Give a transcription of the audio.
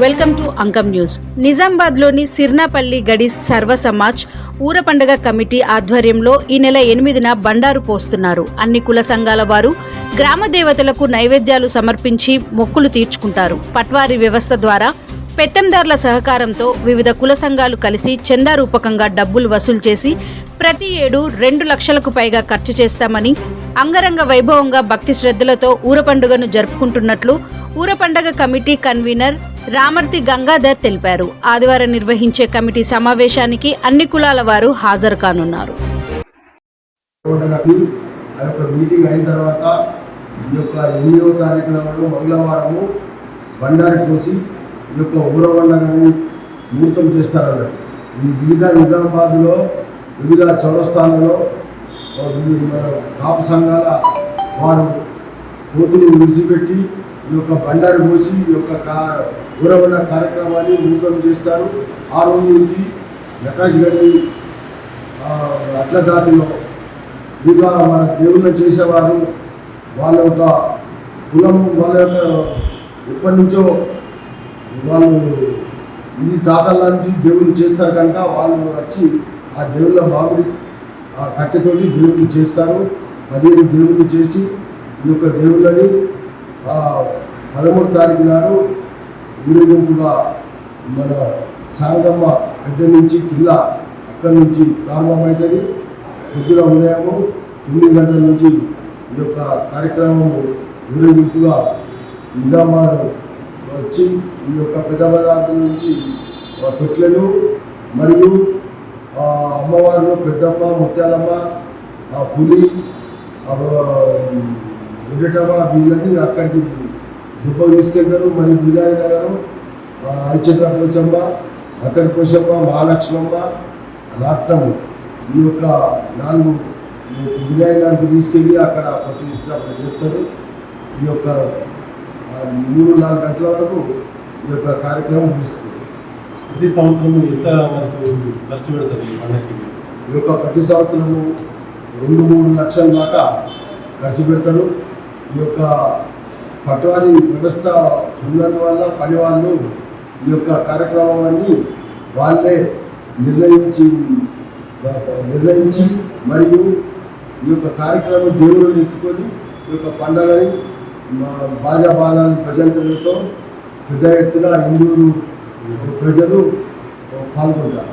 Welcome to Ankam news. నిజామాబాద్లోని Sirnapalli గడి సర్వ సమాజ్ ఊర పండగ కమిటీ ఆధ్వర్యంలో ఈ నెల ఎనిమిదిన బండారు పోస్తున్నారు. అన్ని కుల సంఘాల వారు గ్రామ దేవతలకు నైవేద్యాలు సమర్పించి మొక్కులు తీర్చుకుంటారు. పట్వారీ వ్యవస్థ ద్వారా పెత్తందారుల సహకారంతో వివిధ కుల సంఘాలు కలిసి చందా రూపకంగా డబ్బులు వసూలు చేసి ప్రతి ఏడు రెండు లక్షలకు పైగా ఖర్చు చేస్తామని అంగరంగ వైభవంగా భక్తి శ్రద్ధలతో ఊర పండుగను జరుపుకుంటున్నట్లు ఊర పండగ కమిటీ కన్వీనర్ రామర్తి గంగాధర్ తెలిపారు. ఆదివారం నిర్వహించే కమిటీ సమావేశానికి అన్ని కులాల వారు హాజరు కానున్నారు. మీటింగ్ అయిన తర్వాత ఈ యొక్క ఎనిమిదవ తారీఖు నాడు మంగళవారము బండారి పోసి ఈ యొక్క ముహూర్తం చేస్తారన్నట్టు ఈ వివిధ నిజామాబాద్లో వివిధ చౌరస్థానంలో మన కాపు సంఘాల వారు కోతులు విడిచిపెట్టి ఈ యొక్క బండారి పోసి ఈ యొక్క కా కార్యక్రమాన్ని ముహూర్తం చేస్తారు. ఆ రోజు నుంచి ప్రకాష్ గడ్డి అట్ల దాటిలో ఇంకా మన దేవుళ్ళు చేసేవారు వాళ్ళ యొక్క కులం వాళ్ళ యొక్క ఎప్పటి నుంచో వాళ్ళు ఇది తాతల నుంచి దేవుళ్ళు చేస్తారు కనుక వాళ్ళు వచ్చి ఆ దేవుళ్ళ మామిడి ఆ కట్టెతోటి దేవుళ్ళు చేస్తారు. పదిహేను దేవుళ్ళు చేసి ఈ యొక్క దేవుళ్ళని పదమూడు తారీఖు నాడు ఊరేగింపుగా మన శారదమ్మ పెద్ద నుంచి కిల్లా అక్కడి నుంచి ప్రారంభమవుతుంది. పొద్దున ఉదయము తొమ్మిది గంటల నుంచి ఈ యొక్క కార్యక్రమం ఊరేగింపుగా నిజామాబాద్ వచ్చి ఈ యొక్క పెద్ద పదార్థం నుంచి తొట్లను మరియు అమ్మవారిలో పెద్దమ్మ ముత్యాలమ్మ పులి వెంకటమ్మ వీళ్ళని అక్కడికి దుబ్బ తీసుకెళ్తారు. మరియు వినాయక నగరం ఐచంద్ర పోచమ్మ అతడి పోచమ్మ మహాలక్ష్మమ్మ రాట్నము ఈ యొక్క నాలుగు వినాయకానికి తీసుకెళ్ళి అక్కడ ప్రతిష్టాపన చేస్తారు. ఈ యొక్క మూడు నాలుగు గంటల వరకు ఈ యొక్క కార్యక్రమం ముగుస్తుంది. ప్రతి సంవత్సరం ఎంత వరకు ఖర్చు పెడతారు ఈ పండగకి ఈ యొక్క ప్రతి సంవత్సరము రెండు మూడు లక్షల దాకా ఖర్చు పెడతారు. ఈ యొక్క పటవారీ వ్యవస్థ ఉన్నందువల్ల పని వాళ్ళు ఈ యొక్క కార్యక్రమాన్ని వాళ్ళే నిర్ణయించి నిర్ణయించి మరియు ఈ యొక్క కార్యక్రమం దేవుడు ఎత్తుకొని ఈ యొక్క పండగని మా బాజా భజంతులతో పెద్ద ఎత్తున హిందువులు ప్రజలు పాల్గొంటారు